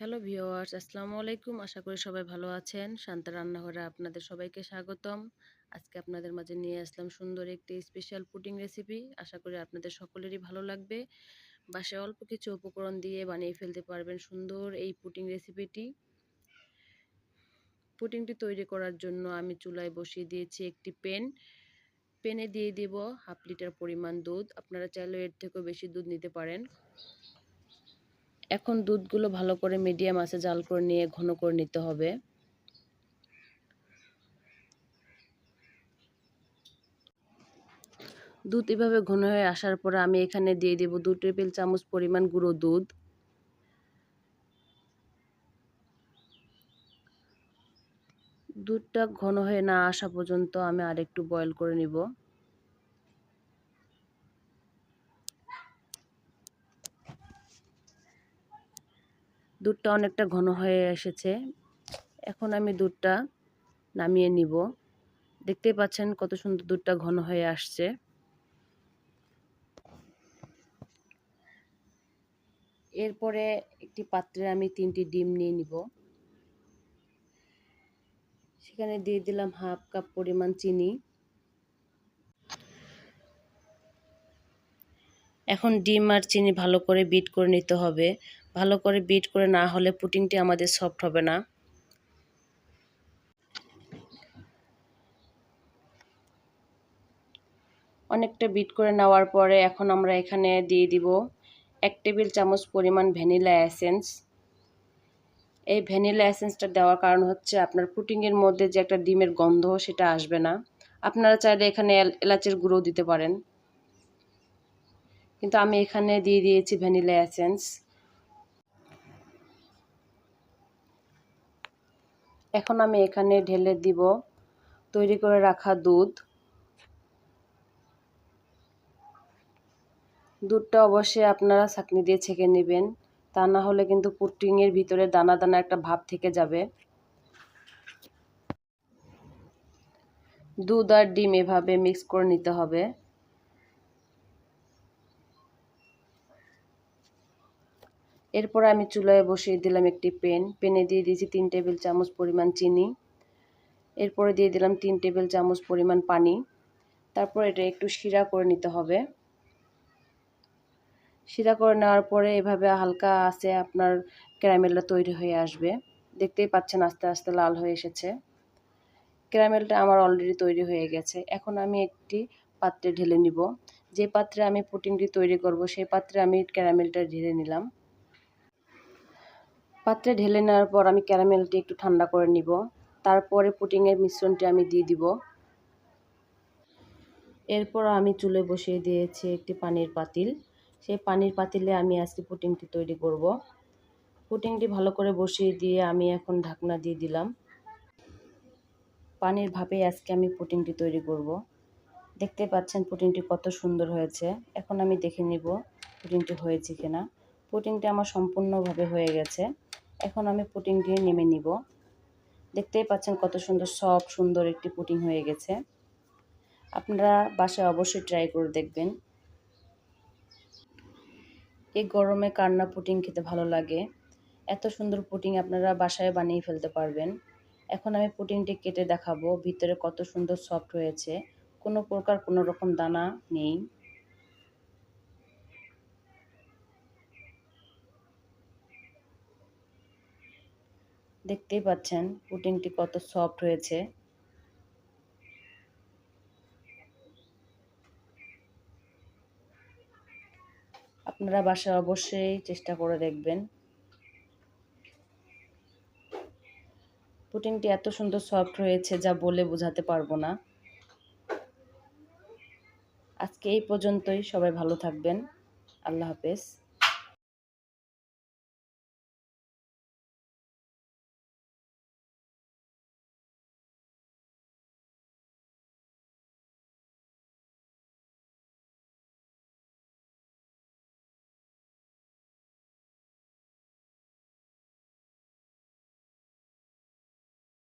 Hello viewers আসসালামু আলাইকুম। আশা করি সবাই ভালো আছেন। শান্তা রান্নাঘরে আপনাদের সবাইকে স্বাগতম। আজকে আপনাদের মাঝে নিয়ে আসলাম সুন্দর একটি স্পেশাল পুটিং রেসিপি আশা করি আপনাদের সকলেরই ভালো লাগবে। বাসায় অল্প কিছু উপকরণ দিয়ে বানিয়ে ফেলতে পারবেন সুন্দর এই পুটিং রেসিপিটি পুটিংটি তৈরি করার জন্য আমি চুলায় বসিয়ে দিয়েছি একটি পেন পেনে দিয়ে দিব হাফ লিটার পরিমাণ দুধ। আপনারা চাইলে এর থেকেও বেশি দুধ নিতে পারেন। এখন দুধগুলো ভালো করে মিডিয়াম আছে, জাল করে নিয়ে ঘন করে নিতে হবে। দুধ এভাবে ঘন হয়ে আসার পরে আমি এখানে দিয়ে দেব দু টেবিল চামচ পরিমাণ গুঁড়ো দুধ। দুধটা ঘন হয়ে না আসা পর্যন্ত আমি আরেকটু বয়ল করে নিব। দুধটা অনেকটা ঘন হয়ে এসেছে। এখন আমি দুধটা নামিয়ে নিব। দেখতেই পাচ্ছেন কত সুন্দর দুধটা ঘন হয়ে আসছে। এরপরে একটি পাত্রে আমি তিনটি ডিম নিয়ে নিব। সেখানে দিয়ে দিলাম হাফ কাপ পরিমাণ চিনি। এখন ডিম আর চিনি ভালো করে বিট করে নিতে হবে। ভালো করে বিট করে না হলে পুটিংটি আমাদের সফট হবে না। অনেকটা বিট করে নেওয়ার পরে এখন আমরা এখানে দিয়ে দিব এক টেবিল চামচ পরিমাণ ভ্যানিলা অ্যাসেন্স এই ভ্যানিলা অ্যাসেন্সটা দেওয়ার কারণ হচ্ছে আপনার পুটিংয়ের মধ্যে যে একটা ডিমের গন্ধ সেটা আসবে না। আপনারা চাইলে এখানে এলাচের গুঁড়ো দিতে পারেন। কিন্তু আমি এখানে দিয়ে দিয়েছি ভ্যানিলা অ্যাসেন্স এখন আমি এখানে ঢেলে দিব। তৈরি করে রাখা দুধ। দুধটা অবশ্যই আপনারা ছাঁকনি দিয়ে ছেঁকে নেবেন। তা না হলে কিন্তু পুটিংয়ের ভিতরে দানা দানা একটা ভাব থেকে যাবে। দুধ আর ডিম এভাবে মিক্স করে নিতে হবে। এরপর আমি চুলায় বসিয়ে দিলাম একটি পেন। পেনে দিয়ে দিয়েছি তিন টেবিল চামচ পরিমাণ চিনি। এরপরে দিয়ে দিলাম তিন টেবিল চামচ পরিমাণ পানি। তারপর এটা একটু শিরা করে নিতে হবে। শিরা করে নেওয়ার পরে এভাবে হালকা আছে আপনার ক্যারামেলটা তৈরি হয়ে আসবে। দেখতেই পাচ্ছেন আস্তে আস্তে লাল হয়ে এসেছে। ক্যারামেলটা আমার অলরেডি তৈরি হয়ে গেছে। এখন আমি একটি পাত্রে ঢেলে নিব। যে পাত্রে আমি পুটিংটি তৈরি করব, সেই পাত্রে আমি ক্যারামেলটা ঢেলে নিলাম। পাত্রে ঢেলে নেওয়ার পর আমি ক্যারামেলটি একটু ঠান্ডা করে নিব। তারপরে পুটিংয়ের মিশ্রণটি আমি দিয়ে দিব। এরপর আমি চুলে বসিয়ে দিয়েছি একটি পানির পাতিল। সেই পানির পাতিলে আমি আজকে পুটিংটি তৈরি করব। পুটিংটি ভালো করে বসিয়ে দিয়ে আমি এখন ঢাকনা দিয়ে দিলাম। পানির ভাপে আজকে আমি পুটিংটি তৈরি করব। দেখতে পাচ্ছেন পুটিংটি কত সুন্দর হয়েছে। এখন আমি দেখে নিব পুটিংটি হয়েছে কিনা। পুটিংটি আমার সম্পূর্ণভাবে হয়ে গেছে। এখন আমি পুটিং দিয়ে নেমে নিব। দেখতেই পাচ্ছেন কত সুন্দর সফট সুন্দর একটি পুটিং হয়ে গেছে। আপনারা বাসায় অবশ্যই ট্রাই করে দেখবেন। এই গরমে কান্না পুটিং খেতে ভালো লাগে। এত সুন্দর পুটিং আপনারা বাসায় বানিয়ে ফেলতে পারবেন। এখন আমি পুটিংটি কেটে দেখাবো। ভিতরে কত সুন্দর সফট হয়েছে। কোনো প্রকার কোনো রকম দানা নেই। দেখতেই পাচ্ছেন পুটিংটি কত সফট হয়েছে। আপনারা বাসায় অবশ্যই চেষ্টা করে দেখবেন। পুটিংটি এত সুন্দর সফট হয়েছে যা বলে বোঝাতে পারব না। আজকে এই পর্যন্তই, সবাই ভালো থাকবেন। আল্লাহ হাফেজ।